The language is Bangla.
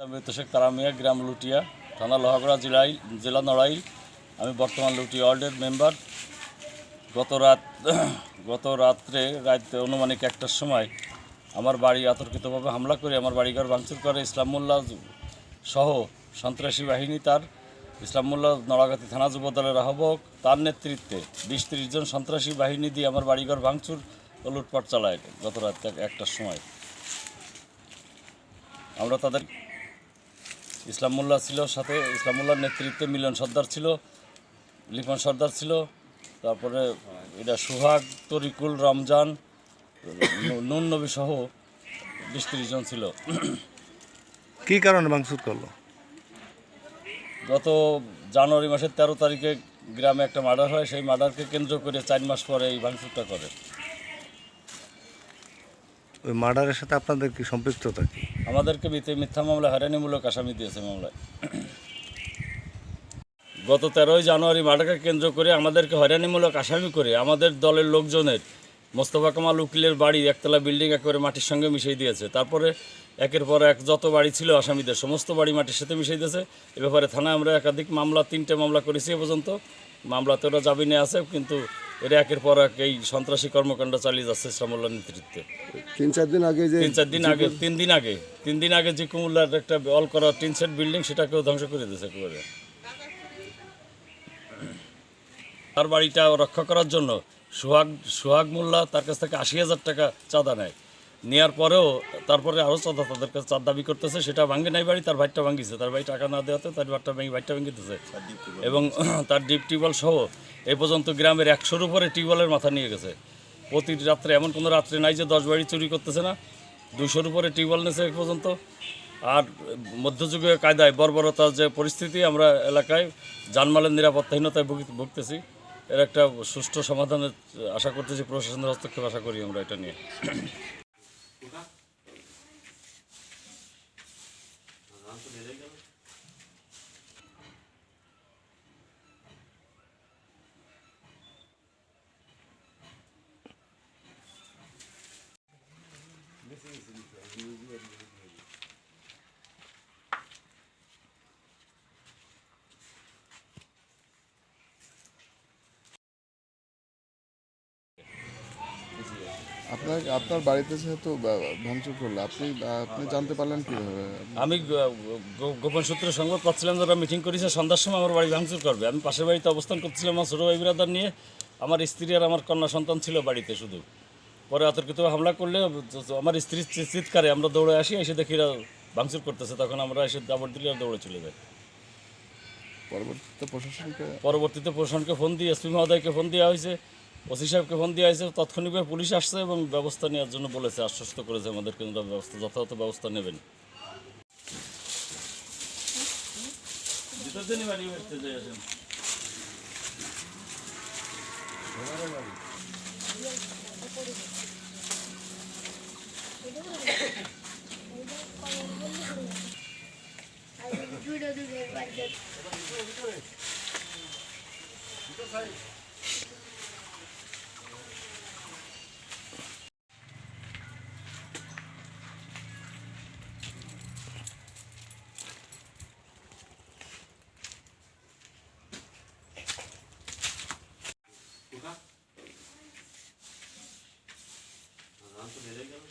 আমি তারামিয়া, গ্রাম লুটিয়া, থানা লোহাগড়া জেলায় জেলা নড়াইল। আমি বর্তমান লুটিয়া ওয়ার্ডের মেম্বার। গত রাত গত রাত্রে রাত অনুমানিক একটার সময় আমার বাড়ি আতর্কিতভাবে হামলা করে আমার বাড়িঘর ভাঙচুর করে ইসলাম মোল্লা সহ সন্ত্রাসী বাহিনী তার ইসলাম মোল্লা নড়াগাতি থানা যুবদলের আহ্বক। তার নেতৃত্বে বিশ ত্রিশ জন সন্ত্রাসী বাহিনী দিয়ে আমার বাড়িঘর ভাঙচুর ও লুটপাট চালায় গত রাত একটার সময়। আমরা তাদের ইসলাম মোল্লা ছিল সাথে ইসলাম মোল্লার নেতৃত্বে মিলন সর্দার ছিল লিপন সর্দার ছিল তারপরে এটা সুহাগ তরিকুল রমজান নুন নবী সহ বিশ ত্রিশ জন ছিল। কি কারণে ভাঙচুর করল? গত জানুয়ারি মাসের তেরো তারিখে গ্রামে একটা মার্ডার হয় সেই মার্ডারকে কেন্দ্র করে চার মাস পরে এই ভাঙচুরটা করে। ওই মার্ডারের সাথে আপনাদের কি সম্পৃক্ততা কি? আমাদেরকে মিথ্যে মিথ্যা মামলা হয়রানিমূলক আসামি দিয়েছে মামলায়। গত তেরোই জানুয়ারি মার্ডারকে কেন্দ্র করে আমাদেরকে হয়রানিমূলক আসামি করে আমাদের দলের লোকজনের মোস্তফা কামাল উকিলের বাড়ি একতলা বিল্ডিং একেবারে মাটির সঙ্গে মিশিয়ে দিয়েছে। তারপরে একের পর এক যত বাড়ি ছিল আসামিদের সমস্ত বাড়ি মাটির সাথে মিশিয়ে দিয়েছে। এ ব্যাপারে থানায় আমরা একাধিক মামলা, তিনটে মামলা করেছি এ পর্যন্ত। মামলাতে ওরা জামিনে আছে, কিন্তু এরা একের পর এক এই সন্ত্রাসী কর্মকাণ্ড চালিয়ে যাচ্ছে ইসলামুল্লাহ নেতৃত্বে। তিন চার দিন আগে যে তিন চার দিন আগে তিন দিন আগে তিন দিন আগে যে কুমুল্লার একটা অল করা টিন সেট বিল্ডিং সেটাকেও ধ্বংস করে দিয়েছে একেবারে। তার বাড়িটা রক্ষা করার জন্য সোহাগ সোহাগ মোল্লা তার কাছ থেকে আশি হাজার টাকা চাঁদা নেয়। নেওয়ার পরেও তারপরে আরও চাঁদা তাদের কাছে চাঁদ দাবি করতেছে সেটা ভাঙে নাই বাড়ি তার ভাইটা ভাঙিছে তার ভাই টাকা না দেওয়াতে তার বাড়িটা ভেঙে ভাইটা ভেঙে দিতেছে এবং তার ডিপ টিউবওয়েল সহ এ পর্যন্ত গ্রামের একশোর উপরে টিউবওয়েলের মাথা নিয়ে গেছে। প্রতি রাত্রে এমন কোনো রাত্রে নাই যে দশ বাড়ি চুরি করতেছে না। দুশোর উপরে টিউবওয়েল নেছে এ পর্যন্ত। আর মধ্যযুগীয় কায়দায় বর্বরতার যে পরিস্থিতি আমরা এলাকায় জানমালের নিরাপত্তাহীনতায় ভুগি- ভুগতেছি এর একটা সুষ্ঠু সমাধানের আশা করতেছি প্রশাসনের হস্তক্ষেপ আশা করি আমরা এটা নিয়ে। पाँच सौ दे देगा This is আপনার আপনার বাড়িতে যেহেতু ভাঙচুর করল আপনি আপনি জানতে পারলেন কীভাবে? আমি গোপন সূত্রে সংবাদ পাচ্ছিলাম যারা মিটিং করেছে সন্ধ্যার সময় আমার বাড়ি ভাঙচুর করবে। আমি পাশের বাড়িতে অবস্থান করছিলাম আমার ছোটো ভাই বিরাদার নিয়ে। আমার স্ত্রী আর আমার কন্যা সন্তান ছিল বাড়িতে শুধু। পরে অতর্কিত হামলা করলে আমার স্ত্রী চিৎকারে আমরা দৌড়ে আসি এসে দেখি ভাঙচুর করতেছে তখন আমরা এসে দাবড় দিলে আর দৌড়ে চলে যাই পরবর্তীতে প্রশাসনকে পরবর্তীতে প্রশাসনকে ফোন দিয়ে এসপি মহোদয়কে ফোন দেওয়া হয়েছে। ওসি সাহেবকে ফোন দেওয়া হয়েছে তাৎক্ষণিকভাবে পুলিশ আসছে এবং ব্যবস্থা নেওয়ার জন্য বলেছে আশ্বস্ত করেছে আমাদেরকে ওনারা ব্যবস্থা যথাযথ ব্যবস্থা নেবেন। দিয়ে Anthony Regan.